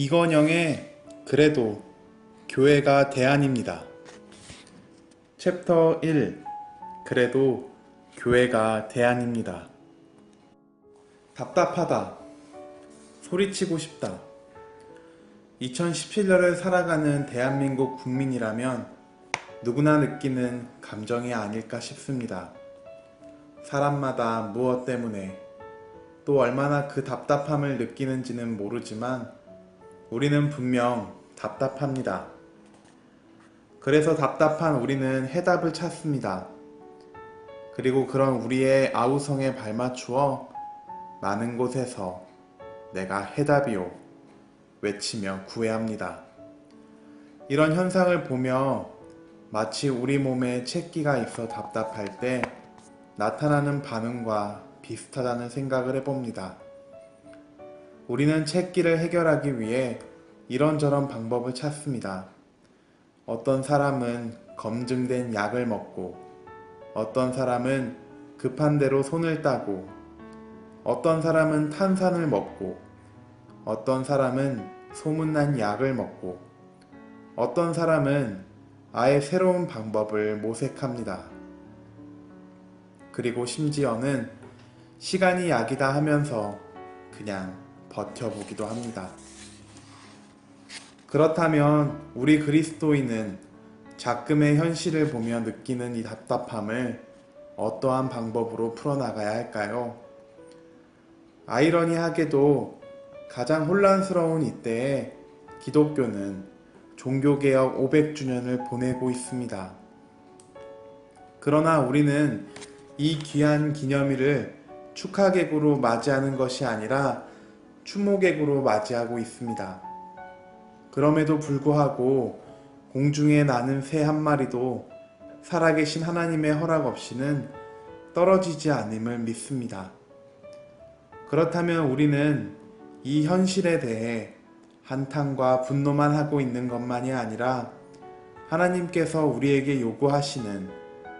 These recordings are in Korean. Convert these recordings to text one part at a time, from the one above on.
이건영의 그래도 교회가 대안입니다. 챕터 1 그래도 교회가 대안입니다. 답답하다. 소리치고 싶다. 2017년을 살아가는 대한민국 국민이라면 누구나 느끼는 감정이 아닐까 싶습니다. 사람마다 무엇 때문에 또 얼마나 그 답답함을 느끼는지는 모르지만 우리는 분명 답답합니다. 그래서 답답한 우리는 해답을 찾습니다. 그리고 그런 우리의 아우성에 발맞추어 많은 곳에서 내가 해답이요 외치며 구애합니다. 이런 현상을 보며 마치 우리 몸에 채기가 있어 답답할 때 나타나는 반응과 비슷하다는 생각을 해봅니다. 우리는 채기를 해결하기 위해 이런저런 방법을 찾습니다. 어떤 사람은 검증된 약을 먹고, 어떤 사람은 급한 대로 손을 따고, 어떤 사람은 탄산을 먹고, 어떤 사람은 소문난 약을 먹고, 어떤 사람은 아예 새로운 방법을 모색합니다. 그리고 심지어는 시간이 약이다 하면서 그냥 버텨보기도 합니다. 그렇다면 우리 그리스도인은 작금의 현실을 보며 느끼는 이 답답함을 어떠한 방법으로 풀어나가야 할까요? 아이러니하게도 가장 혼란스러운 이때에 기독교는 종교개혁 500주년을 보내고 있습니다. 그러나 우리는 이 귀한 기념일을 축하객으로 맞이하는 것이 아니라 추모객으로 맞이하고 있습니다. 그럼에도 불구하고 공중에 나는 새 한 마리도 살아계신 하나님의 허락 없이는 떨어지지 않음을 믿습니다. 그렇다면 우리는 이 현실에 대해 한탄과 분노만 하고 있는 것만이 아니라 하나님께서 우리에게 요구하시는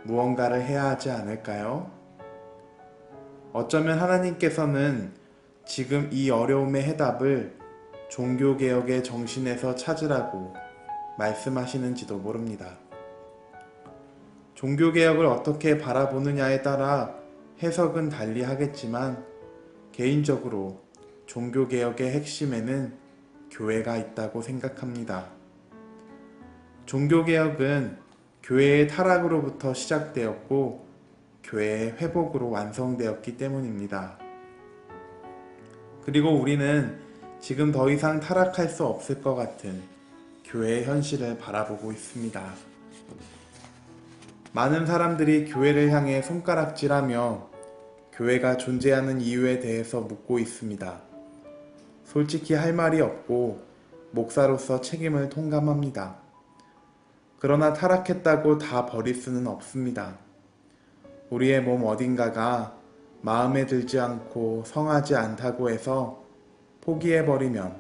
무언가를 해야 하지 않을까요? 어쩌면 하나님께서는 지금 이 어려움의 해답을 종교개혁의 정신에서 찾으라고 말씀하시는지도 모릅니다. 종교개혁을 어떻게 바라보느냐에 따라 해석은 달리 하겠지만 개인적으로 종교개혁의 핵심에는 교회가 있다고 생각합니다. 종교개혁은 교회의 타락으로부터 시작되었고 교회의 회복으로 완성되었기 때문입니다. 그리고 우리는 지금 더 이상 타락할 수 없을 것 같은 교회의 현실을 바라보고 있습니다. 많은 사람들이 교회를 향해 손가락질하며 교회가 존재하는 이유에 대해서 묻고 있습니다. 솔직히 할 말이 없고 목사로서 책임을 통감합니다. 그러나 타락했다고 다 버릴 수는 없습니다. 우리의 몸 어딘가가 마음에 들지 않고 성하지 않다고 해서 포기해버리면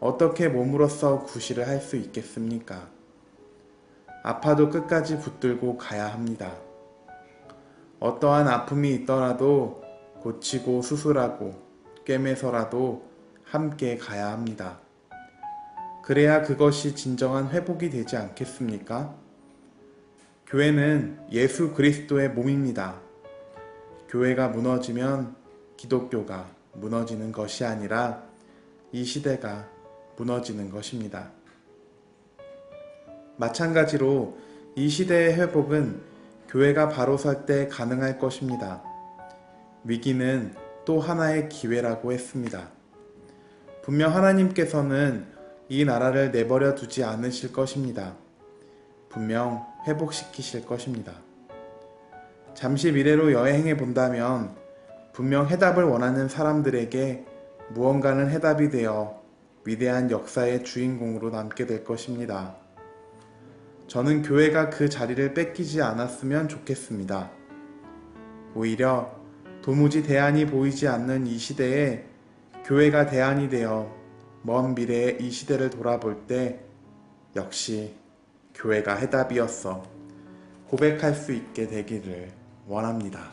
어떻게 몸으로서 구실을 할 수 있겠습니까? 아파도 끝까지 붙들고 가야 합니다. 어떠한 아픔이 있더라도 고치고 수술하고 꿰매서라도 함께 가야 합니다. 그래야 그것이 진정한 회복이 되지 않겠습니까? 교회는 예수 그리스도의 몸입니다. 교회가 무너지면 기독교가 무너지는 것이 아니라 이 시대가 무너지는 것입니다. 마찬가지로 이 시대의 회복은 교회가 바로 설 때 가능할 것입니다. 위기는 또 하나의 기회라고 했습니다. 분명 하나님께서는 이 나라를 내버려 두지 않으실 것입니다. 분명 회복시키실 것입니다. 잠시 미래로 여행해 본다면 분명 해답을 원하는 사람들에게 무언가는 해답이 되어 위대한 역사의 주인공으로 남게 될 것입니다. 저는 교회가 그 자리를 뺏기지 않았으면 좋겠습니다. 오히려 도무지 대안이 보이지 않는 이 시대에 교회가 대안이 되어 먼 미래의 이 시대를 돌아볼 때 역시 교회가 해답이었어 고백할 수 있게 되기를 원합니다.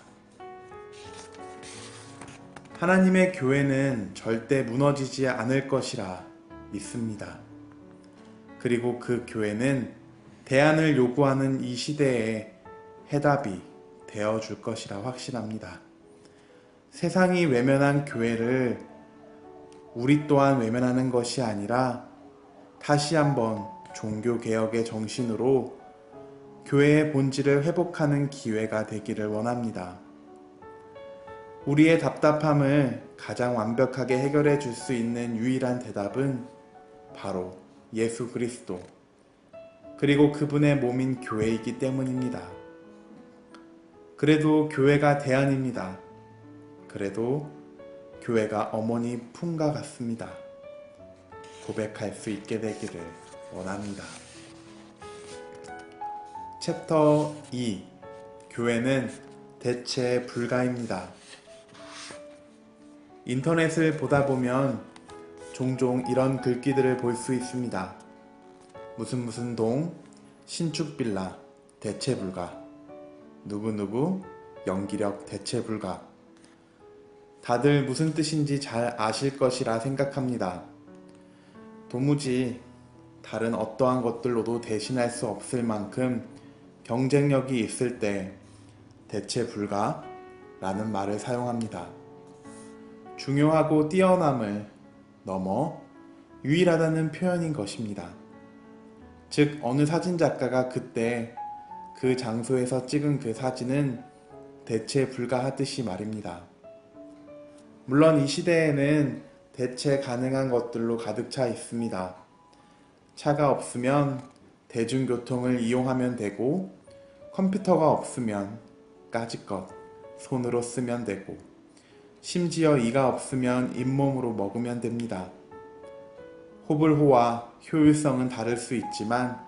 하나님의 교회는 절대 무너지지 않을 것이라 믿습니다. 그리고 그 교회는 대안을 요구하는 이 시대에 해답이 되어 줄 것이라 확신합니다. 세상이 외면한 교회를 우리 또한 외면하는 것이 아니라 다시 한번 종교개혁의 정신으로 교회의 본질을 회복하는 기회가 되기를 원합니다. 우리의 답답함을 가장 완벽하게 해결해 줄 수 있는 유일한 대답은 바로 예수 그리스도, 그리고 그분의 몸인 교회이기 때문입니다. 그래도 교회가 대안입니다. 그래도 교회가 어머니 품과 같습니다. 고백할 수 있게 되기를 원합니다. 챕터 2 교회는 대체 불가입니다. 인터넷을 보다 보면 종종 이런 글귀들을 볼 수 있습니다. 무슨 무슨 동, 신축 빌라, 대체 불가. 누구누구, 연기력 대체 불가. 다들 무슨 뜻인지 잘 아실 것이라 생각합니다. 도무지 다른 어떠한 것들로도 대신할 수 없을 만큼 경쟁력이 있을 때 대체 불가 라는 말을 사용합니다. 중요하고 뛰어남을 넘어 유일하다는 표현인 것입니다. 즉, 어느 사진 작가가 그때 그 장소에서 찍은 그 사진은 대체 불가하듯이 말입니다. 물론 이 시대에는 대체 가능한 것들로 가득 차 있습니다. 차가 없으면 대중교통을 이용하면 되고 컴퓨터가 없으면 까짓것 손으로 쓰면 되고 심지어 이가 없으면 잇몸으로 먹으면 됩니다. 호불호와 효율성은 다를 수 있지만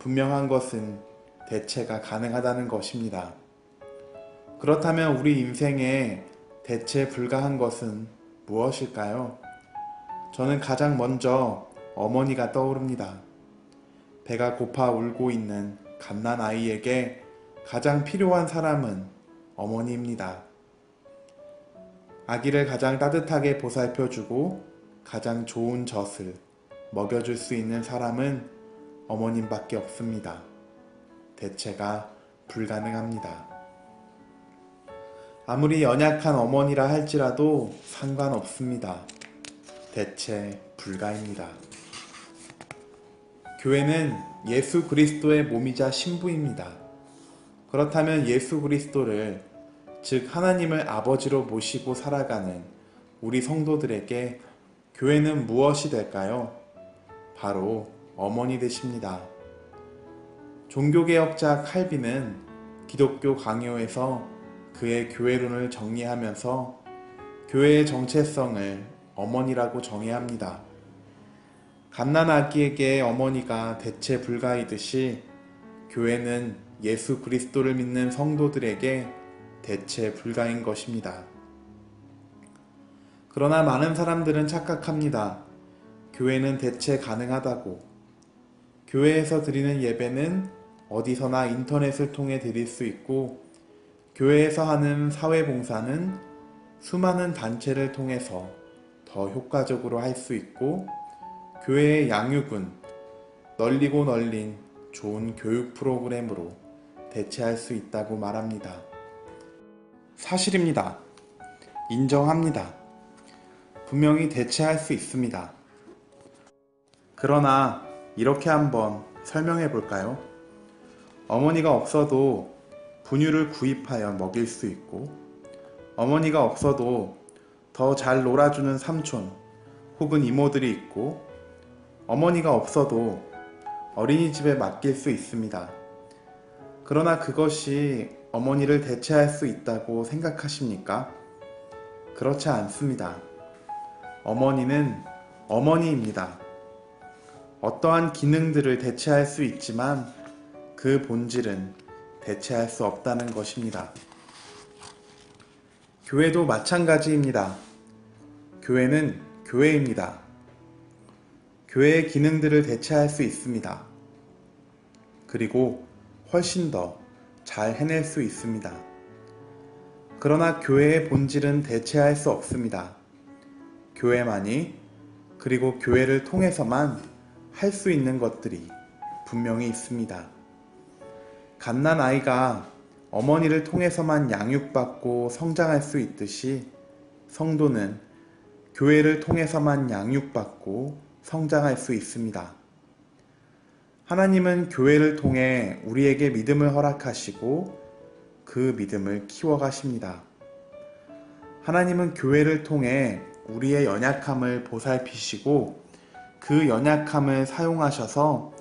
분명한 것은 대체가 가능하다는 것입니다. 그렇다면 우리 인생에 대체 불가한 것은 무엇일까요? 저는 가장 먼저 어머니가 떠오릅니다. 배가 고파 울고 있는 갓난 아이에게 가장 필요한 사람은 어머니입니다. 아기를 가장 따뜻하게 보살펴주고 가장 좋은 젖을 먹여줄 수 있는 사람은 어머님밖에 없습니다. 대체가 불가능합니다. 아무리 연약한 어머니라 할지라도 상관없습니다. 대체 불가입니다. 교회는 예수 그리스도의 몸이자 신부입니다. 그렇다면 예수 그리스도를 즉 하나님을 아버지로 모시고 살아가는 우리 성도들에게 교회는 무엇이 될까요? 바로 어머니 되십니다. 종교개혁자 칼빈은 기독교 강요에서 그의 교회론을 정리하면서 교회의 정체성을 어머니라고 정의합니다. 갓난아기에게 어머니가 대체 불가이듯이 교회는 예수 그리스도를 믿는 성도들에게 대체 불가인 것입니다. 그러나 많은 사람들은 착각합니다. 교회는 대체 가능하다고. 교회에서 드리는 예배는 어디서나 인터넷을 통해 드릴 수 있고, 교회에서 하는 사회봉사는 수많은 단체를 통해서 더 효과적으로 할 수 있고, 교회의 양육은 널리고 널린 좋은 교육 프로그램으로 대체할 수 있다고 말합니다. 사실입니다. 인정합니다. 분명히 대체할 수 있습니다. 그러나 이렇게 한번 설명해 볼까요? 어머니가 없어도 분유를 구입하여 먹일 수 있고, 어머니가 없어도 더 잘 놀아주는 삼촌 혹은 이모들이 있고, 어머니가 없어도 어린이집에 맡길 수 있습니다. 그러나 그것이 어머니를 대체할 수 있다고 생각하십니까? 그렇지 않습니다. 어머니는 어머니입니다. 어떠한 기능들을 대체할 수 있지만 그 본질은 대체할 수 없다는 것입니다. 교회도 마찬가지입니다. 교회는 교회입니다. 교회의 기능들을 대체할 수 있습니다. 그리고 훨씬 더 잘 해낼 수 있습니다. 그러나 교회의 본질은 대체할 수 없습니다. 교회만이 그리고 교회를 통해서만 할 수 있는 것들이 분명히 있습니다. 갓난 아이가 어머니를 통해서만 양육받고 성장할 수 있듯이 성도는 교회를 통해서만 양육받고 성장할 수 있습니다. 하나님은 교회를 통해 우리에게 믿음을 허락하시고 그 믿음을 키워가십니다. 하나님은 교회를 통해 우리의 연약함을 보살피시고 그 연약함을 사용하셔서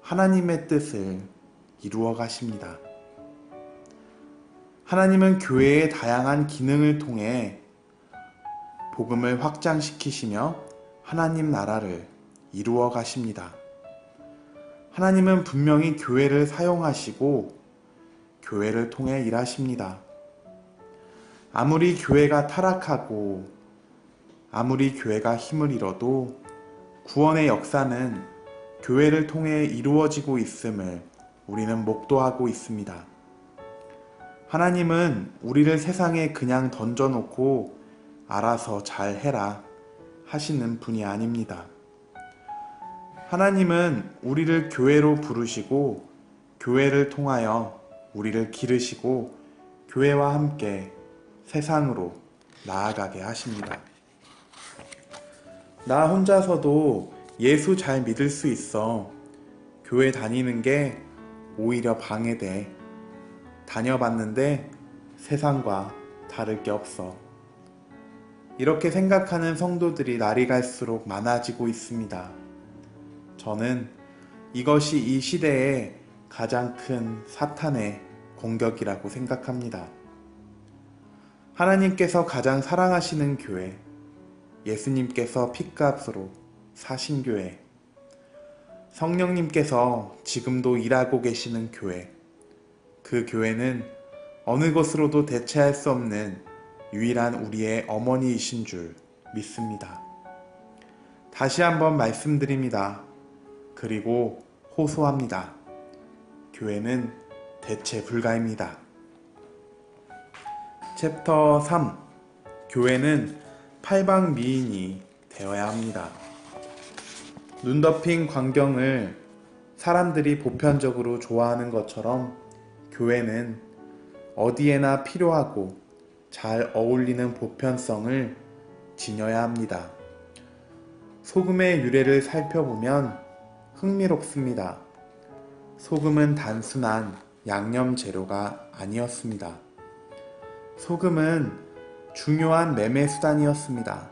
하나님의 뜻을 이루어 가십니다. 하나님은 교회의 다양한 기능을 통해 복음을 확장시키시며 하나님 나라를 이루어 가십니다. 하나님은 분명히 교회를 사용하시고 교회를 통해 일하십니다. 아무리 교회가 타락하고 아무리 교회가 힘을 잃어도 구원의 역사는 교회를 통해 이루어지고 있음을 우리는 목도하고 있습니다. 하나님은 우리를 세상에 그냥 던져놓고 알아서 잘 해라 하시는 분이 아닙니다. 하나님은 우리를 교회로 부르시고 교회를 통하여 우리를 기르시고 교회와 함께 세상으로 나아가게 하십니다. 나 혼자서도 예수 잘 믿을 수 있어. 교회 다니는 게 오히려 방해돼. 다녀봤는데 세상과 다를 게 없어. 이렇게 생각하는 성도들이 날이 갈수록 많아지고 있습니다. 저는 이것이 이 시대의 가장 큰 사탄의 공격이라고 생각합니다. 하나님께서 가장 사랑하시는 교회, 예수님께서 핏값으로 사신 교회, 성령님께서 지금도 일하고 계시는 교회, 그 교회는 어느 것으로도 대체할 수 없는 유일한 우리의 어머니이신 줄 믿습니다. 다시 한번 말씀드립니다. 그리고 호소합니다. 교회는 대체 불가입니다. 챕터 3 교회는 팔방 미인이 되어야 합니다. 눈 덮인 광경을 사람들이 보편적으로 좋아하는 것처럼 교회는 어디에나 필요하고 잘 어울리는 보편성을 지녀야 합니다. 소금의 유래를 살펴보면 흥미롭습니다. 소금은 단순한 양념 재료가 아니었습니다. 소금은 중요한 매매 수단이었습니다.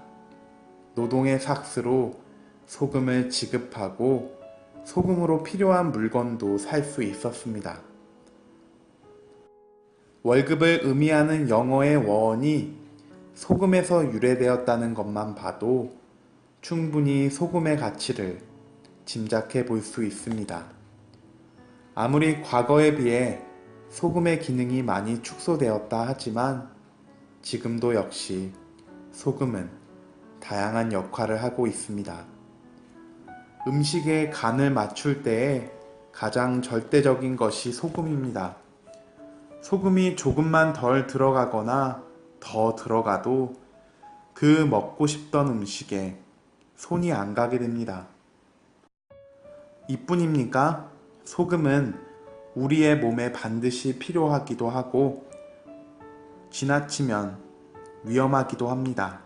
노동의 삭스로 소금을 지급하고 소금으로 필요한 물건도 살 수 있었습니다. 월급을 의미하는 영어의 원이 소금에서 유래되었다는 것만 봐도 충분히 소금의 가치를 짐작해 볼 수 있습니다. 아무리 과거에 비해 소금의 기능이 많이 축소되었다 하지만 지금도 역시 소금은 다양한 역할을 하고 있습니다. 음식의 간을 맞출 때에 가장 절대적인 것이 소금입니다. 소금이 조금만 덜 들어가거나 더 들어가도 그 먹고 싶던 음식에 손이 안 가게 됩니다. 이뿐입니까? 소금은 우리의 몸에 반드시 필요하기도 하고 지나치면 위험하기도 합니다.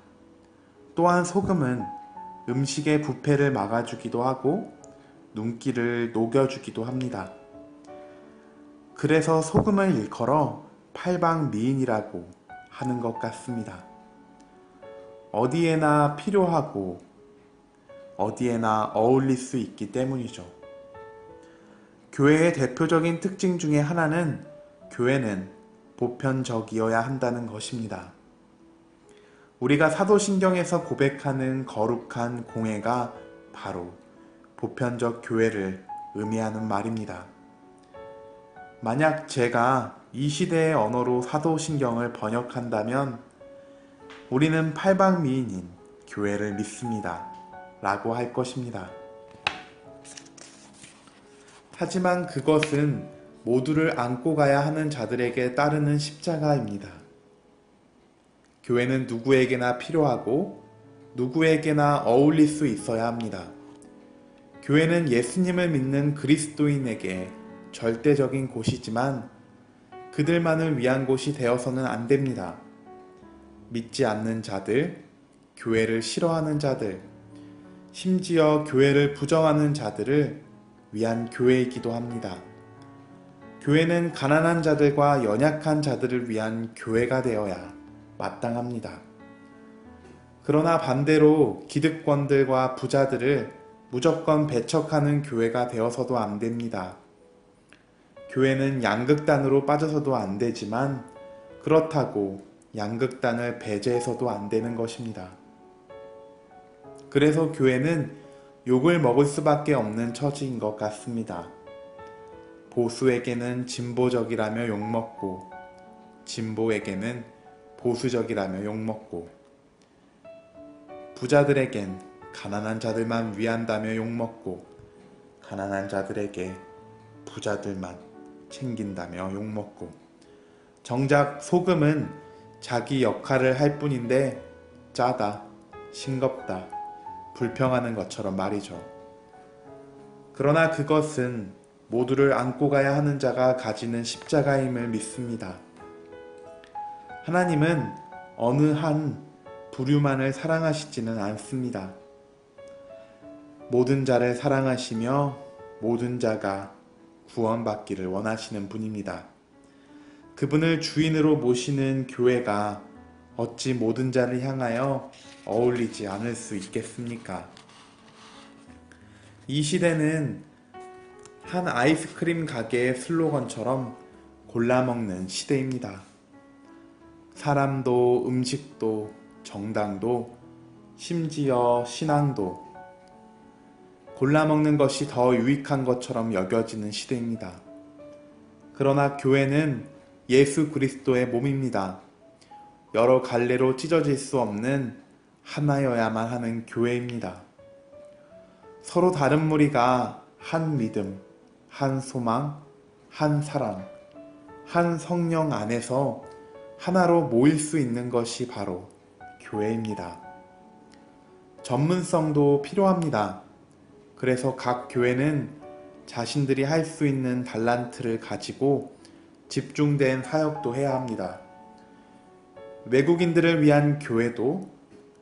또한 소금은 음식의 부패를 막아주기도 하고 눈길을 녹여주기도 합니다. 그래서 소금을 일컬어 팔방미인이라고 하는 것 같습니다. 어디에나 필요하고 어디에나 어울릴 수 있기 때문이죠. 교회의 대표적인 특징 중에 하나는 교회는 보편적이어야 한다는 것입니다. 우리가 사도신경에서 고백하는 거룩한 공예가 바로 보편적 교회를 의미하는 말입니다. 만약 제가 이 시대의 언어로 사도신경을 번역한다면 우리는 팔방미인인 교회를 믿습니다. 라고 할 것입니다. 하지만 그것은 모두를 안고 가야 하는 자들에게 따르는 십자가입니다. 교회는 누구에게나 필요하고 누구에게나 어울릴 수 있어야 합니다. 교회는 예수님을 믿는 그리스도인에게 절대적인 곳이지만 그들만을 위한 곳이 되어서는 안 됩니다. 믿지 않는 자들, 교회를 싫어하는 자들, 심지어 교회를 부정하는 자들을 위한 교회이기도 합니다. 교회는 가난한 자들과 연약한 자들을 위한 교회가 되어야 마땅합니다. 그러나 반대로 기득권들과 부자들을 무조건 배척하는 교회가 되어서도 안 됩니다. 교회는 양극단으로 빠져서도 안 되지만 그렇다고 양극단을 배제해서도 안 되는 것입니다. 그래서 교회는 욕을 먹을 수밖에 없는 처지인 것 같습니다. 보수에게는 진보적이라며 욕먹고, 진보에게는 보수적이라며 욕먹고, 부자들에겐 가난한 자들만 위한다며 욕먹고, 가난한 자들에게 부자들만 챙긴다며 욕먹고, 정작 소금은 자기 역할을 할 뿐인데 짜다, 싱겁다, 불평하는 것처럼 말이죠. 그러나 그것은 모두를 안고 가야 하는 자가 가지는 십자가임을 믿습니다. 하나님은 어느 한 부류만을 사랑하시지는 않습니다. 모든 자를 사랑하시며 모든 자가 구원받기를 원하시는 분입니다. 그분을 주인으로 모시는 교회가 어찌 모든 자를 향하여 어울리지 않을 수 있겠습니까? 이 시대는 한 아이스크림 가게의 슬로건처럼 골라먹는 시대입니다. 사람도 음식도 정당도 심지어 신앙도 골라먹는 것이 더 유익한 것처럼 여겨지는 시대입니다. 그러나 교회는 예수 그리스도의 몸입니다. 여러 갈래로 찢어질 수 없는 하나여야만 하는 교회입니다. 서로 다른 무리가 한 믿음, 한 소망, 한 사랑, 한 성령 안에서 하나로 모일 수 있는 것이 바로 교회입니다. 전문성도 필요합니다. 그래서 각 교회는 자신들이 할 수 있는 달란트를 가지고 집중된 사역도 해야 합니다. 외국인들을 위한 교회도,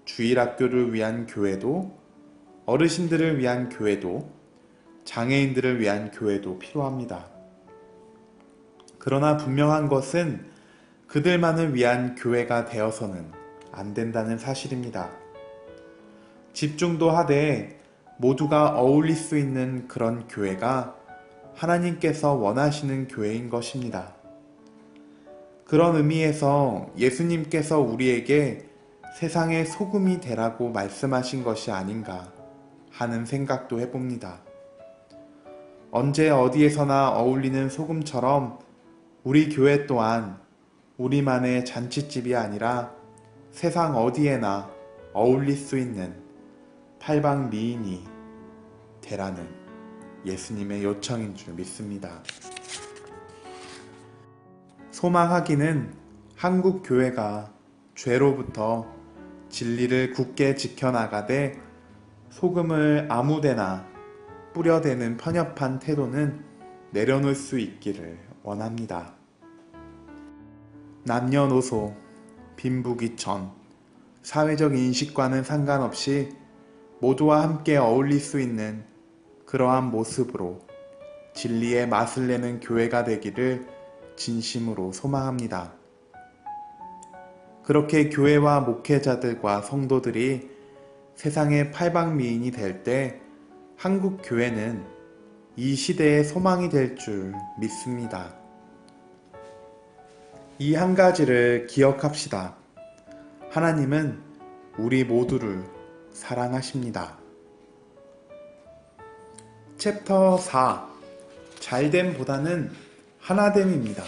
주일 학교를 위한 교회도, 어르신들을 위한 교회도, 장애인들을 위한 교회도 필요합니다. 그러나 분명한 것은 그들만을 위한 교회가 되어서는 안 된다는 사실입니다. 집중도 하되 모두가 어울릴 수 있는 그런 교회가 하나님께서 원하시는 교회인 것입니다. 그런 의미에서 예수님께서 우리에게 세상의 소금이 되라고 말씀하신 것이 아닌가 하는 생각도 해봅니다. 언제 어디에서나 어울리는 소금처럼 우리 교회 또한 우리만의 잔치집이 아니라 세상 어디에나 어울릴 수 있는 팔방 미인이 되라는 예수님의 요청인 줄 믿습니다. 소망하기는 한국 교회가 죄로부터 진리를 굳게 지켜나가되 소금을 아무데나 뿌려대는 편협한 태도는 내려놓을 수 있기를 원합니다. 남녀노소, 빈부귀천, 사회적 인식과는 상관없이 모두와 함께 어울릴 수 있는 그러한 모습으로 진리의 맛을 내는 교회가 되기를 진심으로 소망합니다. 그렇게 교회와 목회자들과 성도들이 세상의 팔방미인이 될 때 한국 교회는 이 시대의 소망이 될 줄 믿습니다. 이 한 가지를 기억합시다. 하나님은 우리 모두를 사랑하십니다. 챕터 4 잘됨보다는 하나됨입니다.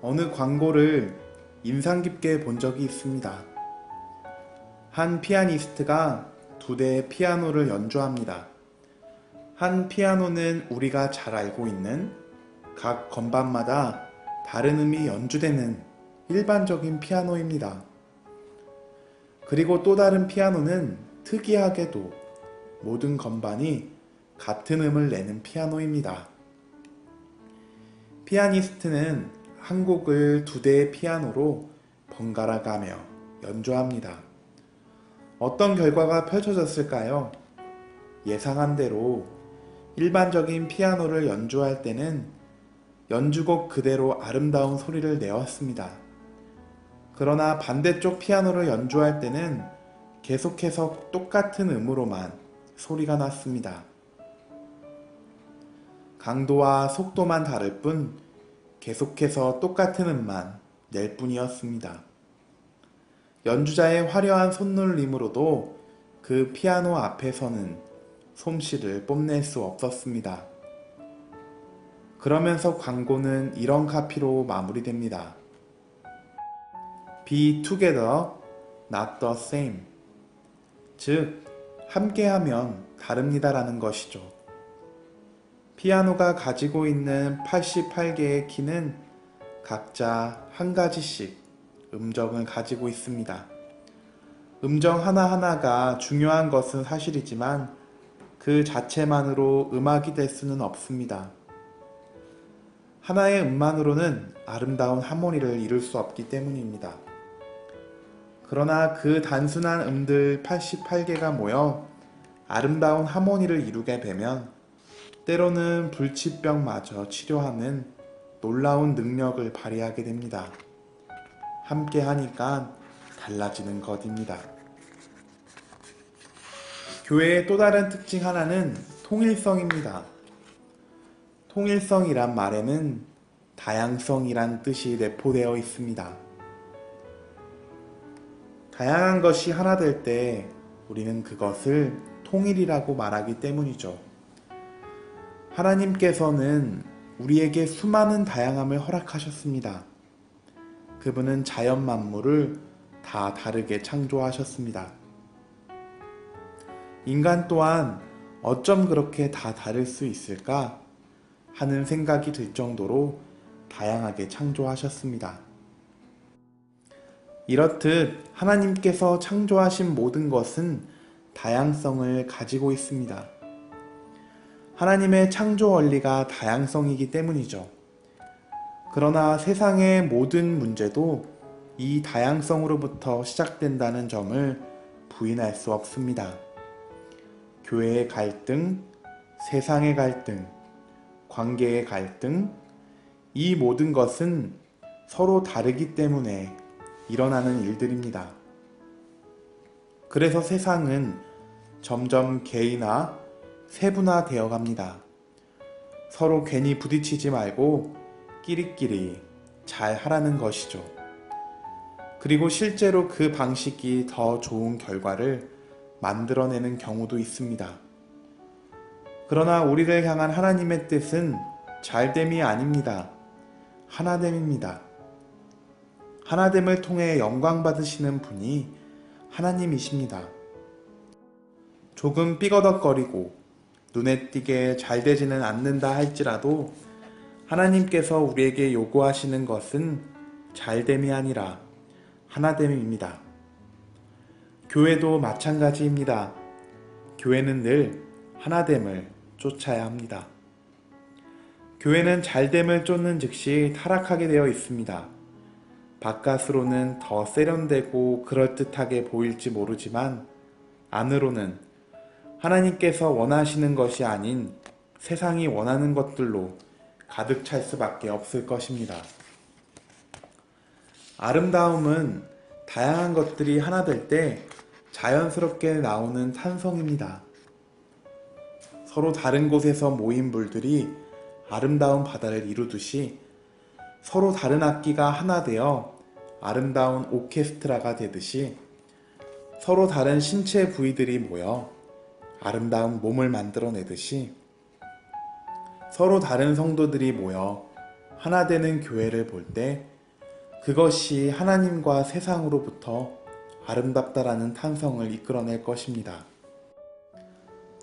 어느 광고를 인상 깊게 본 적이 있습니다. 한 피아니스트가 두 대의 피아노를 연주합니다. 한 피아노는 우리가 잘 알고 있는 각 건반마다 다른 음이 연주되는 일반적인 피아노입니다. 그리고 또 다른 피아노는 특이하게도 모든 건반이 같은 음을 내는 피아노입니다. 피아니스트는 한 곡을 두 대의 피아노로 번갈아 가며 연주합니다. 어떤 결과가 펼쳐졌을까요? 예상한 대로 일반적인 피아노를 연주할 때는 연주곡 그대로 아름다운 소리를 내었습니다. 그러나 반대쪽 피아노를 연주할 때는 계속해서 똑같은 음으로만 소리가 났습니다. 강도와 속도만 다를 뿐 계속해서 똑같은 음만 낼 뿐이었습니다. 연주자의 화려한 손놀림으로도 그 피아노 앞에서는 솜씨를 뽐낼 수 없었습니다. 그러면서 광고는 이런 카피로 마무리됩니다. Be together, not the same. 즉, 함께하면 다릅니다라는 것이죠. 피아노가 가지고 있는 88개의 키는 각자 한 가지씩 음정을 가지고 있습니다. 음정 하나하나가 중요한 것은 사실이지만 그 자체만으로 음악이 될 수는 없습니다. 하나의 음만으로는 아름다운 하모니를 이룰 수 없기 때문입니다. 그러나 그 단순한 음들 88개가 모여 아름다운 하모니를 이루게 되면 때로는 불치병마저 치료하는 놀라운 능력을 발휘하게 됩니다. 함께 하니까 달라지는 것입니다. 교회의 또 다른 특징 하나는 통일성입니다. 통일성이란 말에는 다양성이란 뜻이 내포되어 있습니다. 다양한 것이 하나 될 때 우리는 그것을 통일이라고 말하기 때문이죠. 하나님께서는 우리에게 수많은 다양함을 허락하셨습니다. 그분은 자연 만물을 다 다르게 창조하셨습니다. 인간 또한 어쩜 그렇게 다 다를 수 있을까 하는 생각이 들 정도로 다양하게 창조하셨습니다. 이렇듯 하나님께서 창조하신 모든 것은 다양성을 가지고 있습니다. 하나님의 창조 원리가 다양성이기 때문이죠. 그러나 세상의 모든 문제도 이 다양성으로부터 시작된다는 점을 부인할 수 없습니다. 교회의 갈등, 세상의 갈등, 관계의 갈등, 이 모든 것은 서로 다르기 때문에 일어나는 일들입니다. 그래서 세상은 점점 개인화, 세분화 되어 갑니다. 서로 괜히 부딪히지 말고 끼리끼리 잘 하라는 것이죠. 그리고 실제로 그 방식이 더 좋은 결과를 만들어내는 경우도 있습니다. 그러나 우리를 향한 하나님의 뜻은 잘됨이 아닙니다. 하나됨입니다. 하나됨을 통해 영광 받으시는 분이 하나님이십니다. 조금 삐거덕거리고 눈에 띄게 잘 되지는 않는다 할지라도 하나님께서 우리에게 요구하시는 것은 잘됨이 아니라 하나됨입니다. 교회도 마찬가지입니다. 교회는 늘 하나됨을 쫓아야 합니다. 교회는 잘됨을 쫓는 즉시 타락하게 되어 있습니다. 바깥으로는 더 세련되고 그럴듯하게 보일지 모르지만 안으로는 하나님께서 원하시는 것이 아닌 세상이 원하는 것들로 가득 찰 수밖에 없을 것입니다. 아름다움은 다양한 것들이 하나 될 때 자연스럽게 나오는 탄성입니다. 서로 다른 곳에서 모인 물들이 아름다운 바다를 이루듯이 서로 다른 악기가 하나 되어 아름다운 오케스트라가 되듯이 서로 다른 신체 부위들이 모여 아름다운 몸을 만들어내듯이 서로 다른 성도들이 모여 하나 되는 교회를 볼 때 그것이 하나님과 세상으로부터 아름답다라는 탄성을 이끌어낼 것입니다.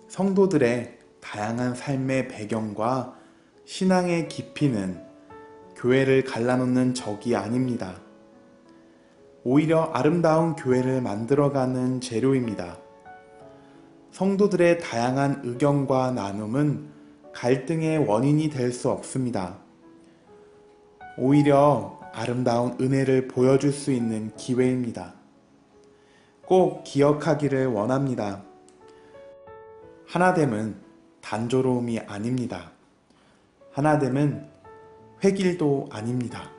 성도들의 다양한 삶의 배경과 신앙의 깊이는 교회를 갈라놓는 적이 아닙니다. 오히려 아름다운 교회를 만들어가는 재료입니다. 성도들의 다양한 의견과 나눔은 갈등의 원인이 될 수 없습니다. 오히려 아름다운 은혜를 보여줄 수 있는 기회입니다. 꼭 기억하기를 원합니다. 하나됨은 단조로움이 아닙니다. 하나됨은 획일도 아닙니다.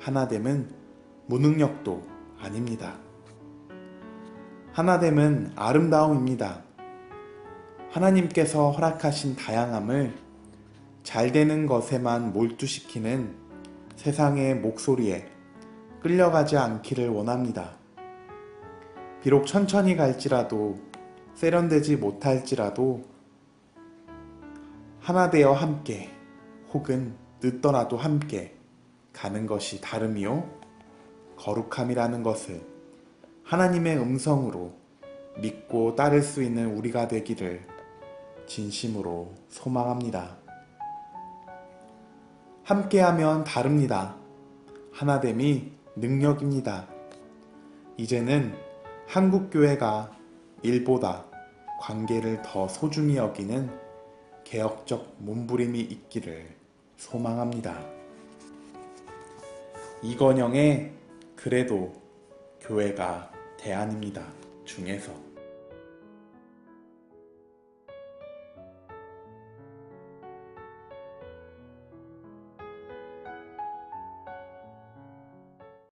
하나됨은 무능력도 아닙니다. 하나됨은 아름다움입니다. 하나님께서 허락하신 다양함을 잘 되는 것에만 몰두시키는 세상의 목소리에 끌려가지 않기를 원합니다. 비록 천천히 갈지라도 세련되지 못할지라도 하나 되어 함께 혹은 늦더라도 함께 가는 것이 다름이요 거룩함이라는 것을 하나님의 음성으로 믿고 따를 수 있는 우리가 되기를 진심으로 소망합니다. 함께하면 다릅니다. 하나됨이 능력입니다. 이제는 한국교회가 일보다 관계를 더 소중히 여기는 개혁적 몸부림이 있기를 소망합니다. 이건영의 그래도 교회가 대안입니다. 중에서